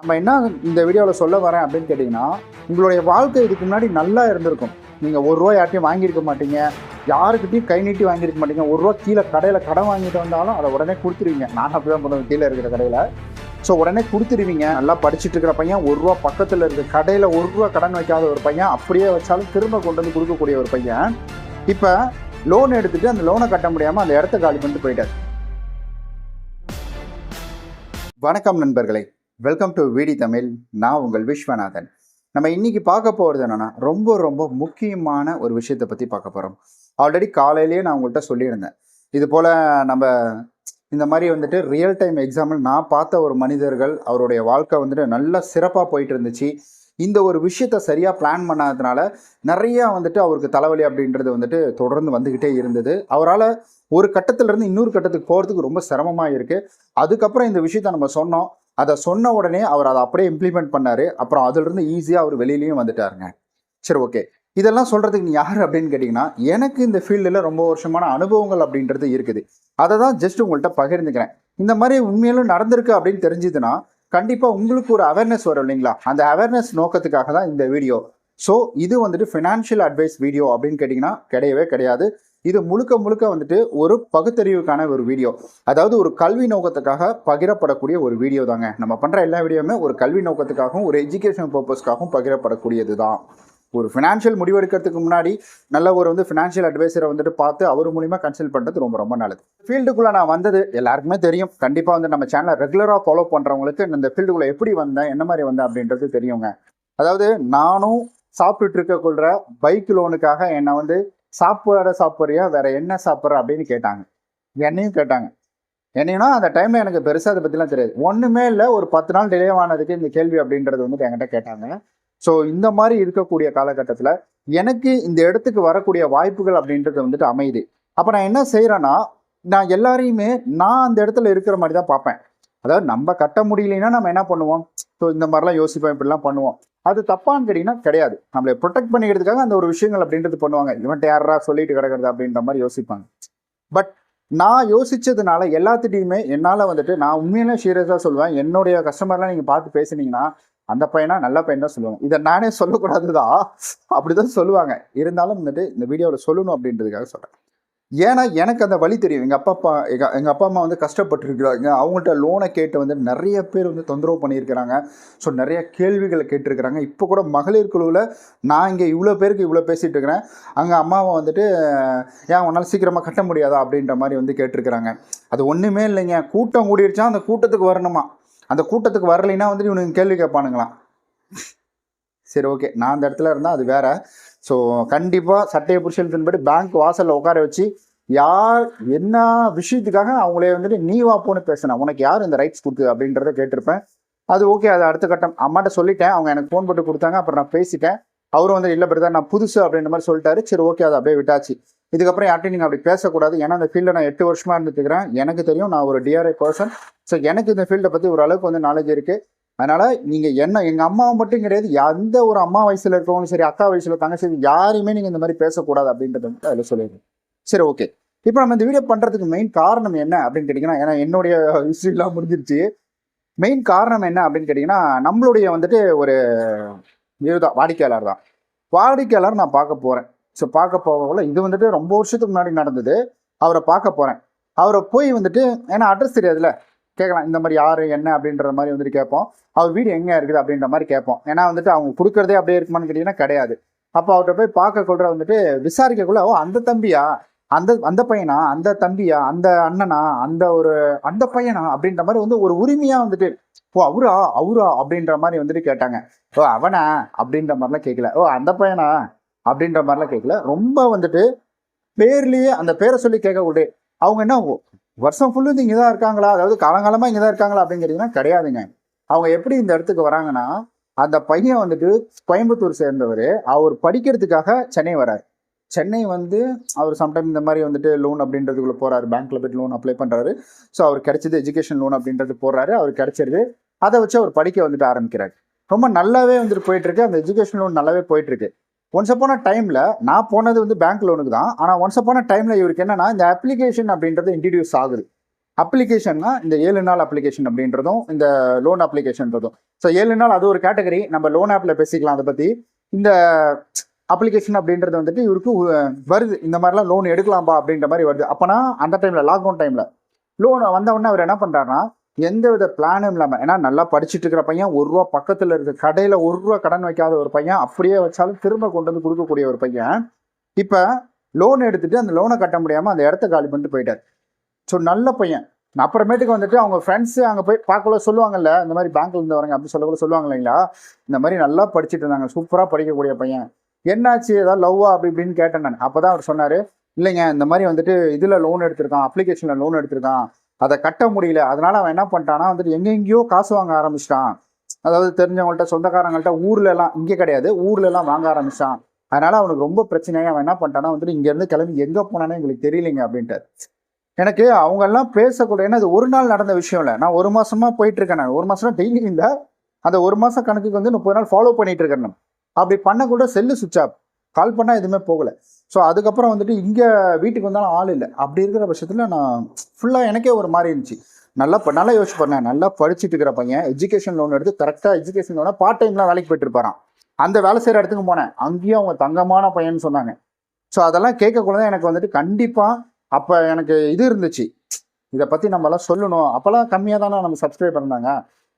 நம்ம என்ன இந்த வீடியோவில் சொல்ல வரேன் அப்படின்னு கேட்டிங்கன்னா உங்களுடைய வாழ்க்கை இதுக்கு முன்னாடி நல்லா இருந்திருக்கும். நீங்கள் ஒரு ரூபா யார்ட்டையும் வாங்கியிருக்க மாட்டீங்க. யாருக்கிட்டையும் கை நீட்டி வாங்கியிருக்க மாட்டீங்க. ஒரு ரூபா கீழே கடையில் கடன் வாங்கிட்டு வந்தாலும் அதை உடனே கொடுத்துருவீங்க. நான் அப்படி தான் பண்ணுவேன் கீழே இருக்கிற கடையில். ஸோ உடனே கொடுத்துருவீங்க. நல்லா படிச்சுட்டு இருக்கிற பையன் ஒரு ரூபா பக்கத்தில் இருக்க கடையில் ஒரு ரூபா கடன் வைக்காத ஒரு பையன் அப்படியே வச்சாலும் திரும்ப கொண்டு வந்து கொடுக்கக்கூடிய ஒரு பையன். இப்போ லோன் எடுத்துட்டு அந்த லோனை கட்ட முடியாமல் அந்த இடத்த காலி பண்ணிட்டு போயிட்டார். வணக்கம் நண்பர்களே. வெல்கம் டு விடி தமிழ் நான் உங்கள் விஸ்வநாதன். நம்ம இன்னைக்கு பார்க்க போகிறது என்னென்னா ரொம்ப ரொம்ப முக்கியமான ஒரு விஷயத்தை பற்றி பார்க்க போகிறோம் ஆல்ரெடி காலையிலேயே நான் உங்கள்கிட்ட சொல்லியிருந்தேன். இது போல் நம்ம இந்த மாதிரி வந்துட்டு ரியல் டைம் எக்ஸாம்பிள் நான் பார்த்த ஒரு மனிதர்கள் அவருடைய வாழ்க்கை வந்துட்டு நல்லா சிறப்பாக போயிட்டு இருந்துச்சு. இந்த ஒரு விஷயத்த சரியாக பிளான் பண்ணாததுனால நிறையா வந்துட்டு அவருக்கு தலைவலி அப்படின்றது வந்துட்டு தொடர்ந்து வந்துக்கிட்டே இருந்தது. அவரால் ஒரு கட்டத்திலேருந்து இன்னொரு கட்டத்துக்கு போகிறதுக்கு ரொம்ப சிரமமாக இருக்குது அதுக்கப்புறம் இந்த விஷயத்த நம்ம சொன்னோம். அதை சொன்ன உடனே அவர் அதை அப்படியே இம்ப்ளிமெண்ட் பண்ணார். அப்புறம் அதிலிருந்து ஈஸியாக அவர் வெளியிலையும் வந்துட்டாருங்க. சரி ஓகே இதெல்லாம் சொல்கிறதுக்கு நீ யார் அப்படின்னு கேட்டிங்கன்னா எனக்கு இந்த ஃபீல்டில் ரொம்ப வருஷமான அனுபவங்கள் அப்படின்றது இருக்குது. அதை தான் ஜஸ்ட் உங்கள்கிட்ட பகிர்ந்துக்கிறேன். இந்த மாதிரி உண்மையிலும் நடந்திருக்கு அப்படின்னு தெரிஞ்சுதுன்னா கண்டிப்பாக உங்களுக்கு ஒரு அவேர்னஸ் வரும் இல்லைங்களா? அந்த அவேர்னஸ் நோக்கத்துக்காக தான் இந்த வீடியோ ஸோ இது வந்துட்டு ஃபினான்ஷியல் அட்வைஸ் வீடியோ அப்படின்னு கேட்டிங்கன்னா கிடையவே கிடையாது. இது முழுக்க முழுக்க வந்துட்டு ஒரு பகுத்தறிவுக்கான ஒரு வீடியோ அதாவது ஒரு கல்வி நோக்கத்துக்காக பகிரப்படக்கூடிய ஒரு வீடியோ தாங்க. நம்ம பண்ணுற எல்லா வீடியோவுமே ஒரு கல்வி நோக்கத்துக்காகவும் ஒரு எஜுகேஷன் பர்பஸ்க்காகவும் பகிரப்படக்கூடியது தான் ஒரு ஃபினான்ஷியல் முடிவெடுக்கிறதுக்கு முன்னாடி நல்ல ஒரு வந்து ஃபினான்ஷியல் அட்வைசரை வந்துட்டு பார்த்து அவர் மூலிமா கன்சல்ட் பண்ணுறது ரொம்ப ரொம்ப நல்லது. ஃபீல்டுக்குள்ளே நான் வந்தது எல்லாருக்குமே தெரியும். கண்டிப்பாக வந்து நம்ம சேனலை ரெகுலராக ஃபாலோ பண்ணுறவங்களுக்கு இந்த ஃபீல்டுக்குள்ளே எப்படி வந்தேன் என்ன மாதிரி வந்தேன் அப்படின்றது தெரியுங்க. அதாவது நானும் சாப்பிட்டுட்டு இருக்கக்குள்ள பைக் லோனுக்காக என்னை வந்து சாப்பாடு சாப்பிட்றியா வேற என்ன சாப்பிட்ற அப்படின்னு கேட்டாங்க. என்னையும் கேட்டாங்க. என்னையும்னா அந்த டைம்ல எனக்கு பெருசாக அதை பற்றிலாம் தெரியாது. ஒன்றுமே இல்லை ஒரு பத்து நாள் டிலே ஆனதுக்கு இந்த கேள்வி அப்படின்றது வந்துட்டு என்கிட்ட கேட்டாங்க. ஸோ இந்த மாதிரி இருக்கக்கூடிய காலகட்டத்தில் எனக்கு இந்த இடத்துக்கு வரக்கூடிய வாய்ப்புகள் அப்படின்றது வந்துட்டு அமையுது. அப்போ நான் என்ன செய்கிறேன்னா நான் எல்லாரையுமே நான் அந்த இடத்துல இருக்கிற மாதிரி தான் பார்ப்பேன். அதாவது நம்ம கட்ட முடியலைன்னா நம்ம என்ன பண்ணுவோம்? ஸோ இந்த மாதிரிலாம் யோசிப்போம் இப்படிலாம் பண்ணுவோம். அது தப்பான்னு கேட்டிங்கன்னா கிடையாது. நம்மளை ப்ரொடெக்ட் பண்ணிக்கிறதுக்காக அந்த ஒரு விஷயங்கள் அப்படின்றது பண்ணுவாங்க. இவன்ட்டு யாரா சொல்லிட்டு கிடக்கிறது அப்படின்ற மாதிரி யோசிப்பாங்க. பட் நான் யோசிச்சதுனால எல்லாத்துட்டையுமே என்னால் வந்துட்டு நான் உண்மையிலே சீரியஸாக சொல்லுவேன். என்னுடைய கஸ்டமர்லாம் நீங்கள் பார்த்து பேசுனீங்கன்னா அந்த பையனா நல்ல பையன் தான் சொல்லுவாங்க இதை நானே சொல்லக்கூடாது தான் அப்படி தான் சொல்லுவாங்க. இருந்தாலும் வந்துட்டு இந்த வீடியோவில் சொல்லணும் அப்படின்றதுக்காக சொல்கிறேன் ஏன்னா எனக்கு அந்த வழி தெரியும். எங்கள் அப்பா அப்பா எங்கள் எங்கள் அப்பா அம்மா வந்து கஷ்டப்பட்டுருக்குறாங்க. அவங்கள்ட்ட லோனை கேட்டு வந்து நிறைய பேர் வந்து தொந்தரவு பண்ணியிருக்கிறாங்க. ஸோ நிறைய கேள்விகளை கேட்டிருக்கிறாங்க. இப்போ கூட மகளிர் குழுவில் நான் இங்கே இவ்வளோ பேருக்கு இவ்வளோ பேசிகிட்டு இருக்கிறேன். அங்கே அம்மாவை வந்துட்டு ஏன் உன்னால் சீக்கிரமாக கட்ட முடியாதா? அப்படின்ற மாதிரி வந்து கேட்டிருக்கிறாங்க. அது ஒன்றுமே இல்லைங்க. கூட்டம் கூடிருச்சா அந்த கூட்டத்துக்கு வரணுமா? அந்த கூட்டத்துக்கு வரலைன்னா வந்துட்டு இவனுக்கு கேள்வி கேட்பானுங்களாம். சரி ஓகே. நான் அந்த இடத்துல இருந்தால் அது வேறு. ஸோ கண்டிப்பாக சட்டையை பிடிச்சி பேங்க் வாசலில் உட்கார வச்சு யார் என்ன விஷயத்துக்காக அவங்களே வந்துட்டு நீ வா போன்னு பேசினா உனக்கு யார் இந்த ரைட்ஸ் கொடுத்து அப்படின்றத கேட்டிருப்பேன். அது ஓகே அது அடுத்த கட்டம். அம்மாட்ட சொல்லிட்டேன் அவங்க எனக்கு ஃபோன் போட்டு கொடுத்தாங்க அப்புறம் நான் பேசிட்டேன். அவரும் வந்து இல்லை பிரதர் நான் புதுசு அப்படின்ற மாதிரி சொல்லிட்டாரு. சரி ஓகே அதை அப்படியே விட்டாச்சு. இதுக்கப்புறம் யார்ட்டையும் நீங்கள் அப்படி பேசக்கூடாது. ஏன்னா அந்த ஃபீல்டில் நான் எட்டு வருஷமா இருந்துக்கிறேன் எனக்கு தெரியும் நான் ஒரு டிஆர்ஐ பர்சன் ஸோ எனக்கு இந்த ஃபீல்டை பற்றி ஓரளவுக்கு வந்து நாலேஜ் இருக்குது அதனால நீங்கள் என்ன எங்கள் அம்மாவை மட்டும் கிடையாது எந்த ஒரு அம்மா வயசில் இருக்கவங்களும் சரி அக்கா வயசில் சரி யாரையுமே நீங்கள் இந்த மாதிரி பேசக்கூடாது அப்படின்றத மட்டும் அதில் சொல்லிடுறேன் சரி ஓகே இப்போ நம்ம இந்த வீடியோ பண்ணுறதுக்கு மெயின் காரணம் என்ன அப்படின்னு கேட்டிங்கன்னா ஏன்னா என்னுடைய ஹிஸ்ட்ரிலாம் முடிஞ்சிருச்சு. மெயின் காரணம் என்ன அப்படின்னு கேட்டிங்கன்னா நம்மளுடைய வந்துட்டு ஒரு இதுதான் வாடிக்கையாளர் தான். வாடிக்கையாளர் நான் பார்க்க போகிறேன் ஸோ பார்க்க போகல இது வந்துட்டு ரொம்ப வருஷத்துக்கு முன்னாடி நடந்தது. அவரை பார்க்க போகிறேன் அவரை போய் வந்துட்டு ஏன்னா அட்ரஸ் தெரியாதுல்ல. கேட்கலாம் இந்த மாதிரி யார் என்ன அப்படின்ற மாதிரி வந்துட்டு கேட்போம். அவர் வீடு எங்கே இருக்குது அப்படின்ற மாதிரி கேட்போம். ஏன்னா வந்துட்டு அவங்க கொடுக்குறதே அப்படியே இருக்குமான்னு கேட்டிங்கன்னா கிடையாது. அப்போ அவர்கிட்ட போய் பார்க்க கொள்ற வந்துட்டு விசாரிக்கக்குள்ள ஓ அந்த தம்பியா? அந்த அந்த பையனா? அந்த தம்பியா? அந்த அண்ணனா? அந்த ஒரு அந்த பையனா? அப்படின்ற மாதிரி வந்து ஒரு உரிமையா வந்துட்டு ஓ அவரா? அவரா? அப்படின்ற மாதிரி வந்துட்டு கேட்டாங்க. ஓ அவனா? அப்படின்ற மாதிரிலாம் கேட்கல. ஓ அந்த பையனா? அப்படின்ற மாதிரிலாம் கேட்கல. ரொம்ப வந்துட்டு பேர்லயே அந்த பேரை சொல்லி கேட்கக்கூடிய அவங்க என்ன வருஷம் ஃபுல்லும் இங்கே தான் இருக்காங்களா? அதாவது காலங்காலமாக இங்கே தான் இருக்காங்களா அப்படிங்கிறீங்கன்னா கிடையாதுங்க. அவங்க எப்படி இந்த இடத்துக்கு வராங்கன்னா அந்த பையன் வந்துட்டு கோயம்புத்தூர் சேர்ந்தவர். அவர் படிக்கிறதுக்காக சென்னை வரார். சென்னை வந்து அவர் சம்டைம் இந்த மாதிரி வந்துட்டு லோன் அப்படின்றதுக்குள்ள போகிறாரு பேங்க்கில் போயிட்டு லோன் அப்ளை பண்ணுறாரு ஸோ அவர் கிடைச்சது எஜுகேஷன் லோன் அப்படின்றது போடுறாரு. அவர் கிடைச்சிருது அதை வச்சு அவர் படிக்க வந்துட்டு ஆரம்பிக்கிறார். ரொம்ப நல்லாவே வந்துட்டு போயிட்டுருக்கு அந்த எஜுகேஷன் லோன் நல்லாவே போயிட்டுருக்கு ஒன்ஸ் அப்பான டைமில் நான் போனது வந்து பேங்க் லோனுக்கு தான். ஆனால் ஒன்ஸ் அப்பான டைமில் இவருக்கு என்னென்னா இந்த அப்ளிகேஷன் அப்படின்றது இன்ட்ரடியூஸ் ஆகுது. அப்ளிகேஷன்னா இந்த ஏழு நாள் அப்ளிகேஷன் அப்படின்றதும் இந்த லோன் அப்ளிகேஷன்றதும் ஸோ ஏழு நாள் அது ஒரு கேட்டகரி நம்ம லோன் ஆப்பில் பேசிக்கலாம் அதை பற்றி இந்த அப்ளிகேஷன் அப்படின்றது வந்துட்டு இவருக்கு வருது. இந்த மாதிரிலாம் லோன் எடுக்கலாம்பா அப்படின்ற மாதிரி வருது. அப்போனா அந்த டைமில் லாக்டவுன் டைமில் லோன் வந்தவொடனே அவர் என்ன பண்ணுறாருன்னா எந்த வித பிளானும் இல்லாமல் ஏன்னா நல்லா படிச்சுட்டு இருக்கிற பையன் ஒரு ரூபா பக்கத்தில் இருக்க. கடையில் ஒரு ரூபா கடன் வைக்காத ஒரு பையன் அப்படியே வச்சாலும் திரும்ப கொண்டு வந்து கொடுக்கக்கூடிய ஒரு பையன். இப்போ லோன் எடுத்துட்டு அந்த லோனை கட்ட முடியாமல் அந்த இடத்த காலி பண்ணிட்டு போயிட்டார். ஸோ நல்ல பையன். நான் அப்புறமேட்டுக்கு வந்துட்டு அவங்க ஃப்ரெண்ட்ஸு அங்கே போய் பார்க்கல சொல்லுவாங்கல்ல இந்த மாதிரி பேங்க்ல இருந்து வரங்க அப்படி சொல்லக்கூட சொல்லுவாங்க இல்லைங்களா? இந்த மாதிரி நல்லா படிச்சுட்டு இருந்தாங்க. சூப்பராக படிக்கக்கூடிய பையன். என்னாச்சு? ஏதாவது லவ்வா அப்படி இப்படின்னு கேட்டேன் நான். அப்போ தான் அவர் சொன்னார் இல்லைங்க இந்த மாதிரி வந்துட்டு இதில் லோன் எடுத்திருக்கான் அப்ளிகேஷனில் லோன் எடுத்திருக்கான். அதை கட்ட முடியல. அதனால அவன் என்ன பண்ணிட்டான்னா வந்துட்டு எங்கெங்கேயோ காசு வாங்க ஆரம்பிச்சிட்டான். அதாவது தெரிஞ்சவங்கள்ட்ட சொந்தக்காரங்கள்ட்ட ஊர்ல எல்லாம் இங்கே கிடையாது ஊர்ல எல்லாம் வாங்க ஆரம்பிச்சான் அதனால அவனுக்கு ரொம்ப பிரச்சனையாக அவன் என்ன பண்ணிட்டான்னா வந்துட்டு இங்கேருந்து கிளம்பி எங்கே போனானே எங்களுக்கு தெரியலைங்க அப்படின்ட்டு. எனக்கு அவங்க எல்லாம் பேசக்கூடிய ஏன்னா அது ஒரு நாள் நடந்த விஷயம் இல்லை. நான் ஒரு மாசமா போயிட்டு இருக்கேன் நான் ஒரு மாசம் டெய்லி இல்லை. அந்த ஒரு மாசம் கணக்குக்கு வந்து முப்பது நாள் ஃபாலோ பண்ணிட்டு இருக்கேன் அப்படி பண்ண கூட செல்லு சுவிச் ஆஃப் கால் பண்ணால் எதுவுமே போகலை. ஸோ அதுக்கப்புறம் வந்துட்டு இங்கே வீட்டுக்கு வந்தாலும் ஆள் இல்லை. அப்படி இருக்கிற பட்சத்தில் நான் ஃபுல்லாக எனக்கே ஒரு மாதிரி இருந்துச்சு. நல்லா நல்லா யோசிச்சு பண்ணேன் நல்லா படிச்சுட்டு இருக்கிற பையன் எஜுகேஷன் லோன் எடுத்து கரெக்டாக எஜுகேஷன் லோனை பார்ட் டைம்லாம் வேலைக்கு போயிட்டு இருப்பாரான் அந்த வேலை செய்கிற இடத்துக்கு போனேன். அங்கேயும் அவங்க தங்கமான பையன் சொன்னாங்க. ஸோ அதெல்லாம் கேட்கக்குள்ள எனக்கு வந்துட்டு கண்டிப்பாக அப்போ எனக்கு இது இருந்துச்சு. இதை பற்றி நம்மலாம் சொல்லணும். அப்போல்லாம் கம்மியாக தானே நம்ம சப்ஸ்கிரைப் பண்ணாங்க.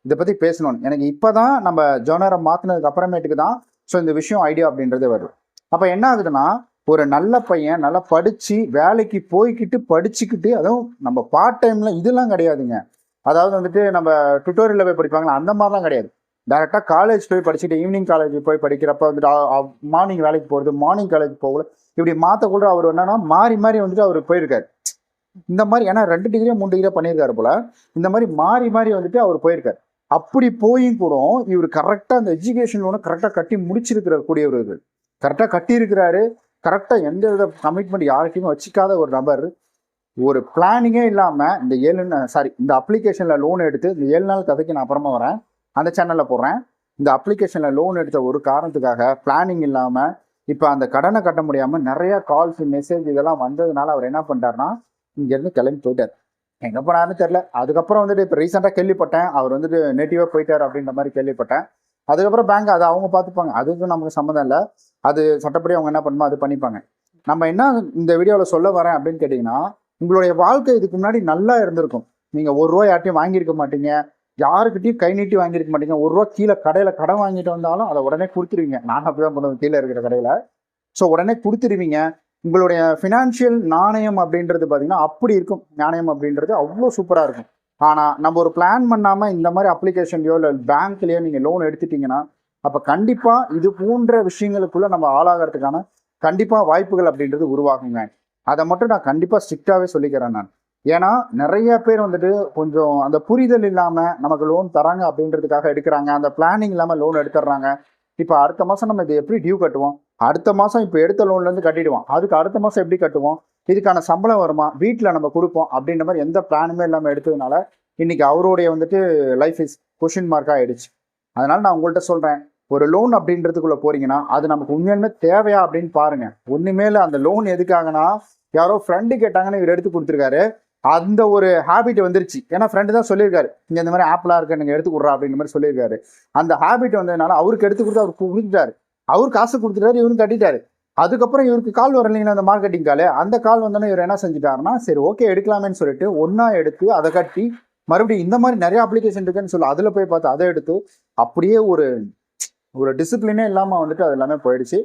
இதை பற்றி பேசணும். எனக்கு இப்போ தான் நம்ம ஜோனரை மாற்றினதுக்கு அப்புறமேட்டுக்கு தான் ஸோ இந்த விஷயம் ஐடியா அப்படின்றது வருது. அப்போ என்ன ஆகுதுன்னா ஒரு நல்ல பையன் நல்லா படித்து வேலைக்கு போய்கிட்டு படிச்சுக்கிட்டு அதுவும் நம்ம பார்ட் டைமில் இதெல்லாம் கிடையாதுங்க. அதாவது வந்துட்டு நம்ம டுட்டோரியலில் போய் படிப்பாங்களா? அந்த மாதிரிலாம் கிடையாது. டேரெக்டாக காலேஜ் போய் படிச்சுட்டு ஈவினிங் காலேஜ் போய் படிக்கிறப்ப வந்துட்டு மார்னிங் வேலைக்கு போகிறது மார்னிங் காலேஜ் போகல. இப்படி மாற்றக்கூட அவர் என்னன்னா மாறி மாறி வந்துட்டு அவர் போயிருக்காரு. இந்த மாதிரி ஏன்னா ரெண்டு டிகிரியா மூணு டிகிரியா பண்ணியிருக்காரு போல. இந்த மாதிரி மாறி மாறி வந்துட்டு அவர் போயிருக்காரு. அப்படி போயும் கூட இவர் கரெக்டாக அந்த எஜுகேஷன் லோனை கரெக்டாக கட்டி முடிச்சிருக்கிற கூடியவர்கள் கரெக்டாக கட்டியிருக்கிறாரு. கரெக்டாக எந்த வித கமிட்மெண்ட் யார்கிட்டயுமே வச்சுக்காத ஒரு நபர் ஒரு பிளானிங்கே இல்லாமல் இந்த ஏழு சாரி இந்த அப்ளிகேஷனில் லோன் எடுத்து இந்த ஏழு நாள் கதைக்கு நான் அப்புறமா வரேன். அந்த சேனலில் போடுறேன். இந்த அப்ளிகேஷனில் லோன் எடுத்த ஒரு காரணத்துக்காக பிளானிங் இல்லாமல் இப்போ அந்த கடனை கட்ட முடியாமல் நிறைய கால்ஸ் மெசேஜ் இதெல்லாம் வந்ததுனால அவர் என்ன பண்ணிட்டாருன்னா இங்கேருந்து கிளம்பி போயிட்டார். எங்கே போனாருன்னு தெரில அதுக்கப்புறம் வந்துட்டு இப்போ ரீசெண்டாக கேள்விப்பட்டேன். அவர் வந்துட்டு நேட்டிவாக போயிட்டார் அப்படின்ற மாதிரி கேள்விப்பட்டேன். அதுக்கப்புறம் பேங்க் அதை அவங்க பார்த்துப்பாங்க. அதுக்கும் நமக்கு சம்மந்தம் இல்லை. அது சட்டப்படி அவங்க என்ன பண்ணுமோ அது பண்ணிப்பாங்க. நம்ம என்ன இந்த வீடியோவில் சொல்ல வரேன் அப்படின்னு கேட்டிங்கன்னா உங்களுடைய வாழ்க்கை இதுக்கு முன்னாடி நல்லா இருந்திருக்கும். நீங்கள் ஒரு ரூபா யார்ட்டையும் வாங்கியிருக்க மாட்டீங்க. யாருக்கிட்டையும் கை நீட்டி வாங்கியிருக்க மாட்டீங்க. ஒரு ரூபா கீழே கடையில் கடன் வாங்கிட்டு வந்தாலும் அதை உடனே கொடுத்துருவீங்க. நான் அப்படிதான் பண்ணுவேன் கீழே இருக்கிற கடையில். ஸோ உடனே கொடுத்துருவீங்க. உங்களுடைய ஃபினான்ஷியல் நாணயம் அப்படின்றது பார்த்தீங்கன்னா அப்படி இருக்கும். நாணயம் அப்படின்றது அவ்வளோ சூப்பராக இருக்கும். ஆனால் நம்ம ஒரு பிளான் பண்ணாமல் இந்த மாதிரி அப்ளிகேஷன்லையோ இல்லை பேங்க்லேயோ நீங்கள் லோன் எடுத்துட்டிங்கன்னா அப்போ கண்டிப்பாக இது போன்ற விஷயங்களுக்குள்ள நம்ம ஆளாகிறதுக்கான கண்டிப்பாக வாய்ப்புகள் அப்படின்றது உருவாகுங்க. அதை மட்டும் நான் கண்டிப்பாக ஸ்ட்ரிக்டாகவே சொல்லிக்கிறேன் நான். ஏன்னா நிறைய பேர் வந்துட்டு கொஞ்சம் அந்த புரிதல் இல்லாமல் நமக்கு லோன் தராங்க அப்படின்றதுக்காக எடுக்கிறாங்க. அந்த பிளானிங் இல்லாமல் லோன் எடுத்துடுறாங்க. இப்போ அடுத்த மாதம் நம்ம இதை எப்படி டியூ கட்டுவோம்? அடுத்த மாதம் இப்போ எடுத்த லோன்லேருந்து கட்டிடுவோம். அதுக்கு அடுத்த மாதம் எப்படி கட்டுவோம்? இதுக்கான சம்பளம் வருமா? வீட்டில் நம்ம கொடுப்போம் அப்படின்ற மாதிரி எந்த பிளானுமே இல்லாமல் எடுத்ததுனால இன்னைக்கு அவருடைய வந்துட்டு லைஃப் இஸ் கொஷின் மார்க்காக ஆகிடுச்சு அதனால் நான் உங்கள்கிட்ட சொல்கிறேன் ஒரு லோன் அப்படின்றதுக்குள்ள போறீங்கன்னா அது நமக்கு உண்மையுமே தேவையா அப்படின்னு பாருங்க. ஒன்றுமே இல்லை அந்த லோன் எதுக்காகனா யாரோ ஃப்ரெண்டு கேட்டாங்கன்னு இவர் எடுத்து கொடுத்துருக்காரு. அந்த ஒரு ஹேபிட் வந்துருச்சு. ஏன்னா ஃப்ரெண்டு தான் சொல்லியிருக்காரு. இங்க இந்த மாதிரி ஆப்லாம் இருக்கு நீங்க எடுத்து கொடுறா அப்படின்ற மாதிரி சொல்லியிருக்காரு. அந்த ஹாபிட் வந்ததுனால அவருக்கு எடுத்து கொடுத்து அவர் கொடுத்துட்டாரு. அவர் காசு கொடுத்துட்டாரு இவரும் கட்டிட்டாரு அதுக்கப்புறம் இவருக்கு கால் வர அந்த மார்க்கெட்டிங் கால். அந்த கால் வந்தோன்னே இவர் என்ன செஞ்சுட்டாருன்னா சரி ஓகே எடுக்கலாமேன்னு சொல்லிட்டு ஒன்றா எடுத்து அதை கட்டி மறுபடியும் இந்த மாதிரி நிறைய அப்ளிகேஷன் இருக்குன்னு சொல்லி அதில் போய் பார்த்து அதை எடுத்து அப்படியே ஒரு ஒரு டிசிப்ளினே இல்லாமல் வந்துட்டு அது எல்லாமே போயிடுச்சு.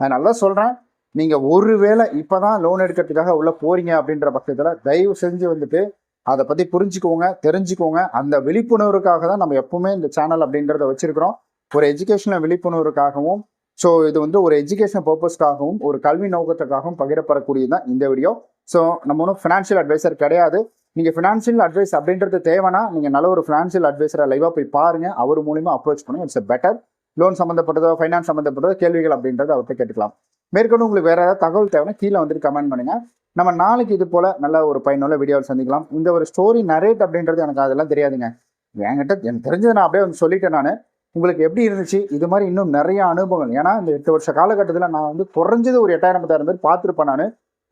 நான் நல்லா சொல்கிறேன் நீங்கள் ஒரு வேளை இப்போ தான் லோன் எடுக்கிறதுக்காக உள்ளே போகிறீங்க அப்படின்ற பட்சத்தில் தயவு செஞ்சு வந்துட்டு அதை பற்றி புரிஞ்சுக்கோங்க தெரிஞ்சுக்கோங்க. அந்த விழிப்புணர்வுக்காக தான் நம்ம எப்பவுமே இந்த சேனல் அப்படின்றத வச்சுருக்கிறோம். ஒரு எஜுகேஷனல் விழிப்புணர்வுக்காகவும் ஸோ இது வந்து ஒரு எஜுகேஷன் பர்பஸ்க்காகவும் ஒரு கல்வி நோக்கத்துக்காகவும் பகிரப்படக்கூடியது தான் இந்த வீடியோ ஸோ நம்ம ஒன்றும் ஃபினான்ஷியல் அட்வைசர் கிடையாது. நீங்கள் ஃபினான்ஷியல் அட்வைஸ் அப்படின்றது தேவைன்னா நீங்கள் நல்ல ஒரு ஃபினான்ஷியல் அட்வைசரை லைவாக போய் பாருங்கள் அவர் மூலிமா அப்ரோச் பண்ணுங்க. இட்ஸ் பெட்டர் லோன் சம்மந்தப்பட்டதோ ஃபைனான்ஸ் சம்மந்தப்பட்டதோ கேள்விகள் அப்படின்றத அவர்கிட்ட கேட்டுக்கலாம். மேற்கொண்டு உங்களுக்கு வேற ஏதாவது தகவல் தேவைன்னா கீழே வந்துட்டு கமெண்ட் பண்ணுங்க. நம்ம நாளைக்கு இது போல நல்ல ஒரு பயனுள்ள வீடியோவில் சந்திக்கலாம். இந்த ஒரு ஸ்டோரி நரேட் அப்படின்றது எனக்கு அதெல்லாம் தெரியாதுங்க. என்கிட்ட எனக்கு தெரிஞ்சதை நான் அப்படியே வந்து சொல்லிட்டேன் நான். உங்களுக்கு எப்படி இருந்துச்சு? இது மாதிரி இன்னும் நிறைய அனுபவங்கள். ஏன்னா இந்த எட்டு வருஷ காலகட்டத்தில் நான் வந்து குறைஞ்சது ஒரு எட்டாயிரம் பத்தாயிரம் பேர் பார்த்துருப்பேன் நான்.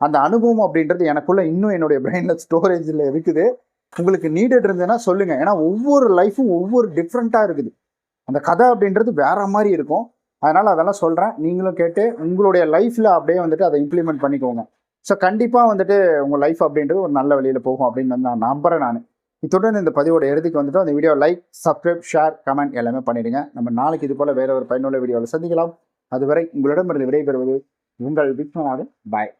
அந்த அனுபவம் அப்படின்றது எனக்குள்ள இன்னும் என்னுடைய பிரெயினில் ஸ்டோரேஜில் இருக்குது. உங்களுக்கு நீடட் இருந்ததுன்னா சொல்லுங்க. ஏன்னா ஒவ்வொரு லைஃப்பும் ஒவ்வொரு டிஃப்ரெண்ட்டாக இருக்குது. அந்த கதை அப்படின்றது வேற மாதிரி இருக்கும். அதனால அதெல்லாம் சொல்கிறேன் நீங்களும் கேட்டு உங்களுடைய லைஃப்பில் அப்படியே வந்துட்டு அதை இம்ப்ளிமெண்ட் பண்ணிக்கோங்க. ஸோ கண்டிப்பாக வந்துட்டு உங்கள் லைஃப் அப்படின்றது ஒரு நல்ல வழியில் போகும் அப்படின்னு வந்து நான் நம்புறேன் நான். இத்துடன் இந்த பதிவோட இறுதிக்கு வந்துட்டு அந்த video like subscribe share comment எல்லாமே பண்ணிடுங்க. நம்ம நாளைக்கு இது போல வேற ஒரு பயனுள்ள வீடியோவில் சந்திக்கலாம். அதுவரை உங்களிடமிருந்து விடைபெறுவது உங்கள் விஸ்வநாதன் பாய்